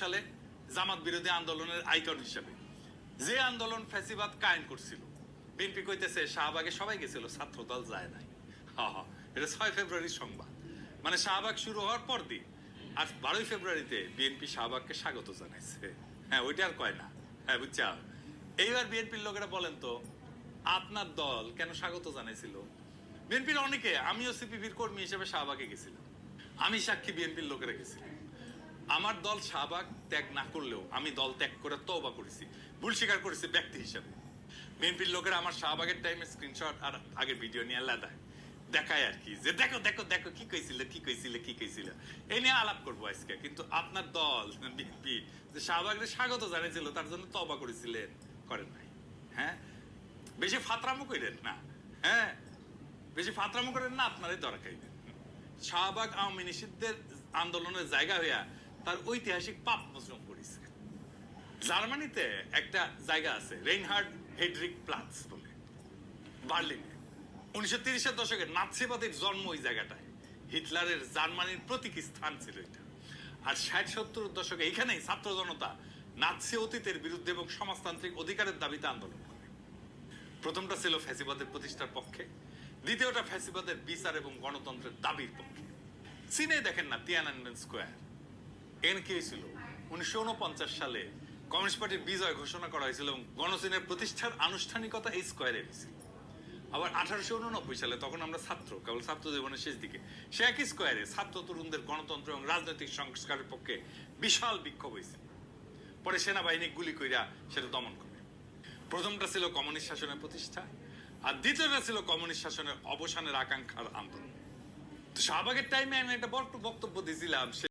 সালে জামাত বিরোধী আন্দোলনের আইকন হিসেবে। যে আন্দোলন ফ্যাসিবাদ কায়েম করছিল, বিএনপি কইতেছে শাহবাগে সবাই গেছিল যায় নাই। এটা ছয় ফেব্রুয়ারির সংবাদ। মানে শাহবাগ শুরু হওয়ার পর দিন বারোই ফেব্রুয়ারিতে বিএনপি শাহবাগকে স্বাগত জানাইছে। হ্যাঁ ওইটা আর কয় না। হ্যাঁ বুঝছা? এইবার বিএনপির লোকেরা বলেন তো, আপনার দল কেন স্বাগত জানাইছিল? বিএনপির অনেকে, আমিও সিপিবির কর্মী হিসেবে শাহবাগে গেছিলাম। আমি সাক্ষী বিএনপির লোকেরা গেছিলাম। আমার দল শাহবাগ ত্যাগ না করলেও আমি দল ত্যাগ করে তওবা করেছি। ভুল স্বীকার করেছি ব্যক্তি হিসেবে। বিএনপির লোকেরা আমার শাহবাগের টাইমে স্ক্রিনশট আর আগের ভিডিও নিয়ে লাদায় দেখায় আর কি, যে দেখো দেখো দেখো, কি কইছিল কি কইছিল কি কইছিল। এই নিয়ে আলাপ করব আজকে, কিন্তু আপনার দল, বিএনপি, যে শাহবাগের স্বাগত জানিয়েছিল তার জন্য তবা করেছিলেন, করেন নাই। হ্যাঁ? বেশি ফাতরামো করেন না। হ্যাঁ? বেশি ফাতরামো করেন না, আপনারই দরকার। শাহবাগ আওয়ামী নিষিদ্ধের আন্দোলনের জায়গা হইয়া তার ঐতিহাসিক পাপ মোচন করেছে। জার্মানিতে একটা জায়গা আছে, রেইনহার্ড হেডরিক প্লাটস বলে, বার্লিনে। উনিশশো তিরিশের দশকে নাৎসিবাদের জন্ম ওই জায়গাটায়। হিটলারের জার্মানির প্রতীকী স্থান ছিল এটা। আর ষাট সত্তর দশকে এখানেই ছাত্র জনতা নাৎসি অতীতের বিরুদ্ধে এবং সমাজতান্ত্রিক অধিকারের দাবিতে আন্দোলন করে। প্রথমটা ছিল ফ্যাসিবাদের প্রতিষ্ঠার পক্ষে, দ্বিতীয়টা ফ্যাসিবাদের বিচার এবং গণতন্ত্রের দাবির পক্ষে। চীনে দেখেন না, তিয়ানানমেন স্কোয়ার। এখানে কি হয়েছিল উনিশশো সালে কমিউনিস্ট পার্টির বিজয় ঘোষণা করা হয়েছিল এবং গণচীনের প্রতিষ্ঠার আনুষ্ঠানিকতা এই স্কোয়ারে হয়েছিল আবার আঠারোশো উননব্বই সালে তখন আমরা ছাত্র, কেবল ছাত্র জীবনের শেষ দিকে। সে একই স্কোয়ারে ছাত্র, তরুণদের গণতন্ত্র এবং রাজনৈতিক সংস্কারের পক্ষে বিশাল বিক্ষোভ হয়েছে। পরে সেনাবাহিনী গুলি কইরা সেটা দমন করে। প্রথমটা ছিল কমিউনিস্ট শাসনের প্রতিষ্ঠা, আর দ্বিতীয়টা ছিল কমিউনিস্ট শাসনের অবসানের আকাঙ্ক্ষার আন্দোলন। তো শাহবাগের টাইমে আমি একটা বক্তব্য দিয়েছিলাম